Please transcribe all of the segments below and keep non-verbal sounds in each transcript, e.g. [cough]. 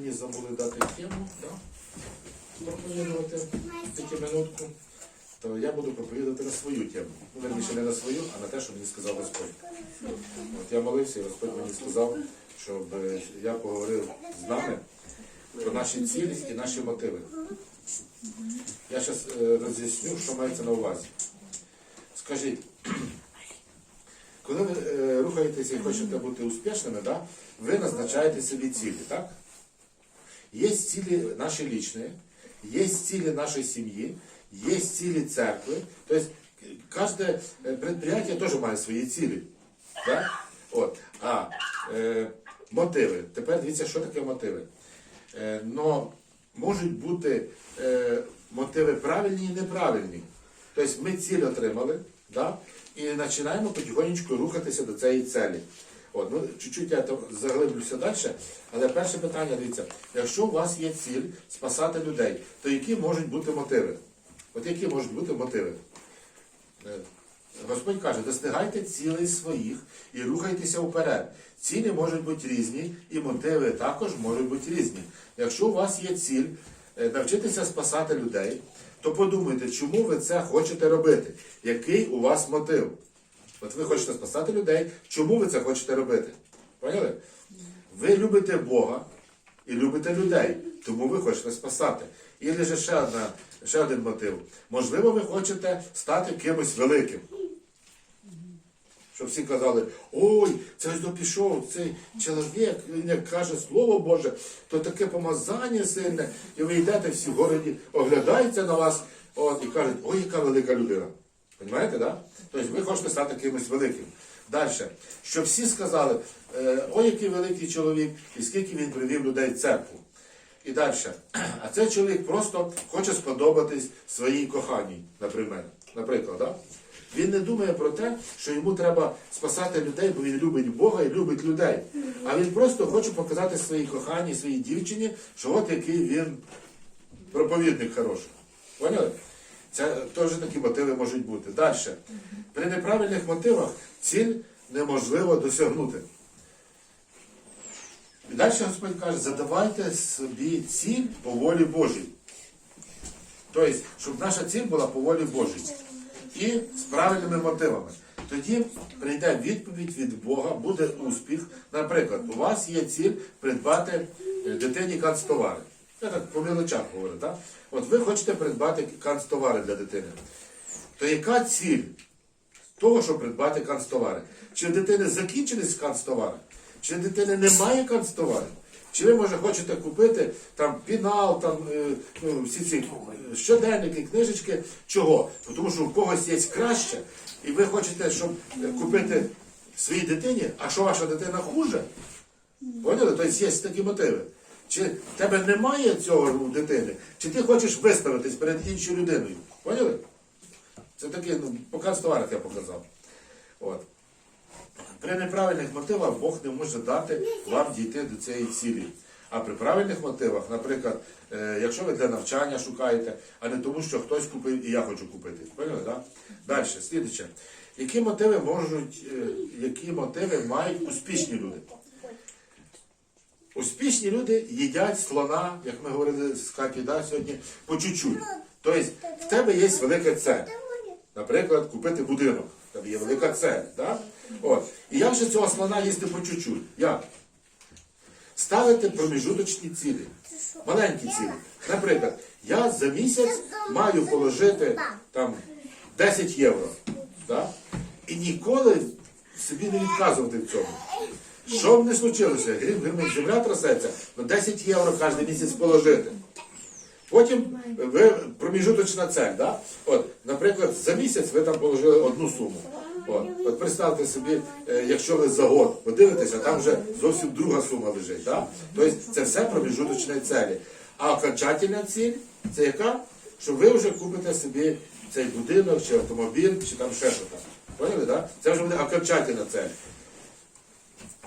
мені забули дати тему, да? проповідувати тільки минутку, то я буду проповідувати на свою тему. Ну, верніше не на свою, а на те, що мені сказав Господь. От я молився, і Господь мені сказав, щоб е, я поговорив з нами про наші цілі і наші мотиви. Я зараз роз'ясню, що мається на увазі. Скажіть, коли ви е, рухаєтеся і хочете бути успішними, да, ви назначаєте собі цілі, так? Є цілі наші лічні, є цілі нашої сім'ї, є цілі церкви. Тобто кожне е, предприятие теж має свої цілі. Так? От. А е, мотиви. Тепер дивіться, що таке мотиви. Е, но можуть бути е, мотиви правильні і неправильні. Тобто ми ціль отримали, да? і починаємо потихонечку рухатися до цієї цілі. От, ну, чуть-чуть я заглиблюся далі, але перше питання, дивіться, якщо у вас є ціль спасати людей, то які можуть бути мотиви? От які можуть бути мотиви? Е, Господь каже, достигайте цілей своїх і рухайтеся вперед. Цілі можуть бути різні, і мотиви також можуть бути різні. Якщо у вас є ціль е, навчитися спасати людей, то подумайте, чому ви це хочете робити? Який у вас мотив? От ви хочете спасати людей, чому ви це хочете робити? Поняли? Ви любите Бога і любите людей, тому ви хочете спасати. І лише ще, одна, ще один мотив. Можливо, ви хочете стати кимось великим. Щоб всі казали, ой, це ось допішов цей чоловік, він як каже Слово Боже, то таке помазання сильне, і ви йдете всі в городі, оглядаються на вас от, і кажуть, ой, яка велика людина. Понимаєте, да? Тобто ви хочете стати кимось великим. Далі, щоб всі сказали, е, ой, який великий чоловік, і скільки він привів людей в церкву. І далі. А цей чоловік просто хоче сподобатись своїй коханій, наприклад. Наприклад, да? Він не думає про те, що йому треба спасати людей, бо він любить Бога і любить людей. А він просто хоче показати своїй коханій, своїй дівчині, що от який він проповідник хороший. Поняли? Це теж такі мотиви можуть бути. Далі. При неправильних мотивах ціль неможливо досягнути. І далі Господь каже, задавайте собі ціль по волі Божій. Тобто, щоб наша ціль була по волі Божій. І з правильними мотивами. Тоді прийде відповідь від Бога, буде успіх. Наприклад, у вас є ціль придбати е, дитині канцтовари. Я так по мілочах говорю, так? От ви хочете придбати канцтовари для дитини. То яка ціль того, щоб придбати канцтовари? Чи в дитини закінчились канцтовари? Чи в дитини немає канцтоварів? Чи ви, може, хочете купити там пінал, там е, ну, всі ці щоденники, книжечки? Чого? Тому що у когось є краще, і ви хочете, щоб купити своїй дитині, а що ваша дитина хуже? Поняли? Тобто є такі мотиви. Чи в тебе немає цього у дитини, чи ти хочеш виставитись перед іншою людиною? Поняли? Це таке, ну, по канцтоварах я показав. От. При неправильних мотивах Бог не може дати вам дійти до цієї цілі. А при правильних мотивах, наприклад, е, якщо ви для навчання шукаєте, а не тому, що хтось купив і я хочу купити. Поняли, да? Далі, слідче. Які мотиви можуть, е, які мотиви мають успішні люди? Успішні люди їдять слона, як ми говорили з Каті да, сьогодні, по чуть-чуть. Тобто в тебе є велика цель. Наприклад, купити будинок. В тебе є велика цель. Да? От. І як же цього слона їсти по чуть-чуть? Як? Ставити проміжуточні цілі. Маленькі цілі. Наприклад, я за місяць маю положити там 10 євро. Да? І ніколи собі не відказувати в цьому. Що б не случилося, грім гримить земля трясеться, на 10 євро кожен місяць положити. Потім ви проміжуточна цель, да? От, наприклад, за місяць ви там положили одну суму. От, от представте собі, е, якщо ви за год подивитеся, там вже зовсім друга сума лежить. Да? Тобто це все проміжуточні цілі. А окончательна ціль це яка? Що ви вже купите собі цей будинок, чи автомобіль, чи там ще щось. Поняли, да? Це вже буде окончательна цель.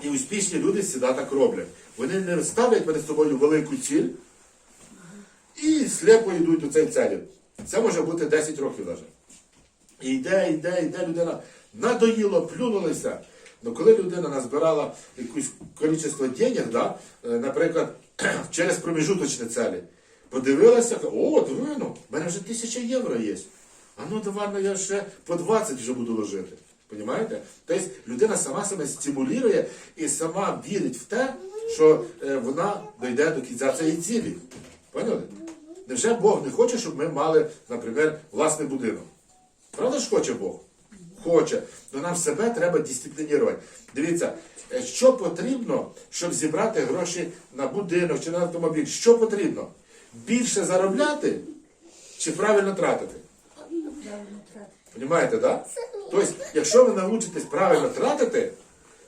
І успішні люди завжди так роблять. Вони не ставлять перед собою велику ціль і сліпо йдуть до цієї цілі. Це може бути 10 років навіть. І йде, йде, йде людина. Надоїло, плюнулися. Ну коли людина назбирала якусь кількість денег, да, е, наприклад, [clears throat] через проміжуточні цілі, подивилася, о, диви, ну, в мене вже тисяча євро є. А ну давай ну, я ще по 20 вже буду ложити. Понимаєте? Тобто людина сама себе стимулює і сама вірить в те, що е, вона дійде до кінця цієї цілі. Поняли? Невже Бог не хоче, щоб ми мали, наприклад, власний будинок? Правда ж хоче Бог? Хоче. Но нам себе треба дисциплінувати. Дивіться, е, що потрібно, щоб зібрати гроші на будинок чи на автомобіль? Що потрібно? Більше заробляти чи правильно тратити? Понимаєте, да? Тобто, якщо ви навчитесь правильно тратити,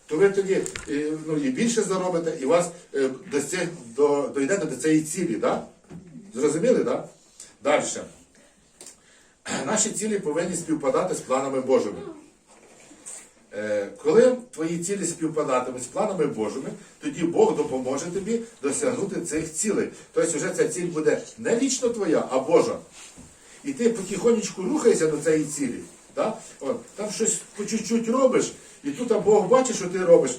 то ви тоді е, ну, і більше заробите, і вас е, до до, дойдете до цієї цілі, да? Зрозуміли, да? Далі. Наші цілі повинні співпадати з планами Божими. Е, Коли твої цілі співпадатимуть з планами Божими, тоді Бог допоможе тобі досягнути цих цілей. Тобто вже ця ціль буде не лічно твоя, а Божа. І ти потихонечку рухаєшся до цієї цілі. Да? От, там щось по чуть-чуть робиш, і тут а Бог бачить, що ти робиш.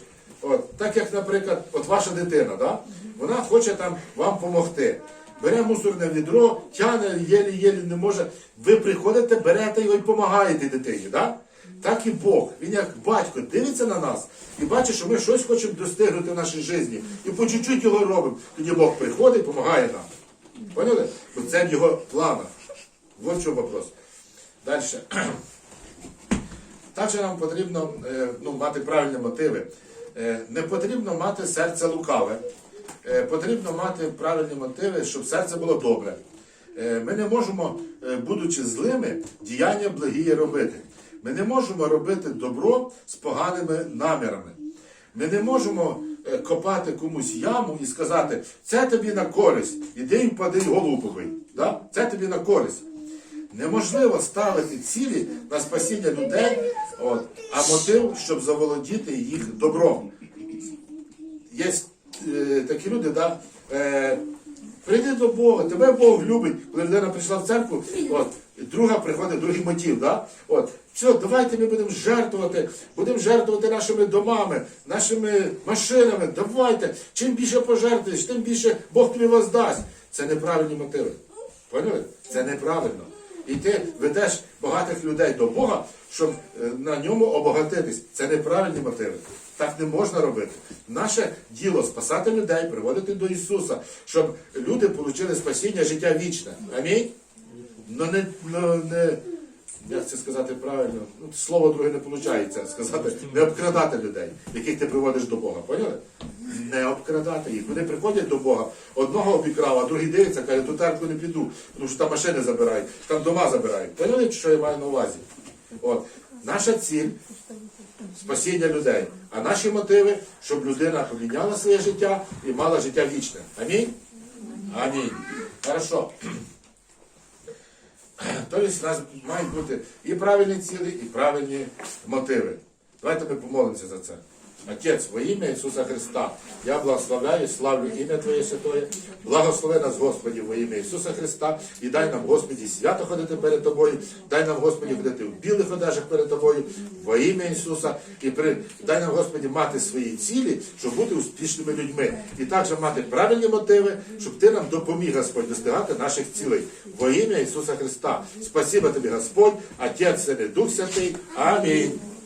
От, так як, наприклад, от ваша дитина, да? вона хоче там вам допомогти. Бере мусорне відро, тяне, єлі-єлі не може. Ви приходите, берете його і допомагаєте дитині. Да? Так і Бог. Він як батько дивиться на нас і бачить, що ми щось хочемо достигнути в нашій житті. І по чуть-чуть його робимо. Тоді Бог приходить і допомагає нам. Поняли? Бо це в його планах. Вот чому вопрос. Далі. [clears throat] Також нам потрібно е, ну, мати правильні мотиви. Е, Не потрібно мати серце лукаве. Е, Потрібно мати правильні мотиви, щоб серце було добре. Ми не можемо, будучи злими, діяння благії робити. Ми не можемо робити добро з поганими намірами. Ми не можемо копати комусь яму і сказати, це тобі на користь, іди і впади голову побий. Да? Це тобі на користь. Неможливо ставити цілі на спасіння людей, от, а мотив, щоб заволодіти їх добром. Є е, такі люди, да, е, прийди до Бога, тебе Бог любить. Коли людина прийшла в церкву, от, друга приходить, другий мотив. Да? От, все, давайте ми будемо жертвувати, будемо жертвувати нашими домами, нашими машинами. Давайте. Чим більше пожертвуєш, тим більше Бог тобі воздасть. Це неправильні мотиви. Поняли? Це неправильно. І ти ведеш багатих людей до Бога, щоб е, на ньому обогатитись. Це неправильні мотиви. Так не можна робити. Наше діло спасати людей, приводити до Ісуса, щоб люди отримали спасіння, життя вічне. Амінь. Ну не, ну, не як це сказати правильно, ну, слово друге не виходить сказати, не обкрадати людей, яких ти приводиш до Бога. Поняли? Не обкрадати їх. Вони приходять до Бога, одного обікрав, а другий дивиться, каже, ту церкву не піду, тому що там машини забирають, там дома забирають. Поняли, що я маю на увазі? От. Наша ціль спасіння людей, а наші мотиви, щоб людина поміняла своє життя і мала життя вічне. Амінь? Амінь. Хорошо. [laughs] Тобто у нас мають бути і правильні цілі, і правильні мотиви. Давайте ми помолимося за це. Отець, во ім'я Ісуса Христа, я благословляю, славлю ім'я Твоє Святое, благослови нас, Господі, во ім'я Ісуса Христа, і дай нам, Господі, свято ходити перед Тобою, дай нам, Господі, ходити в білих одежах перед Тобою, во ім'я Ісуса, і при... дай нам, Господі, мати свої цілі, щоб бути успішними людьми, і також мати правильні мотиви, щоб Ти нам допоміг, Господь, достигати наших цілей. Во ім'я Ісуса Христа. Спасибо Тобі, Господь, Отець, Син і Дух Святий. Амінь.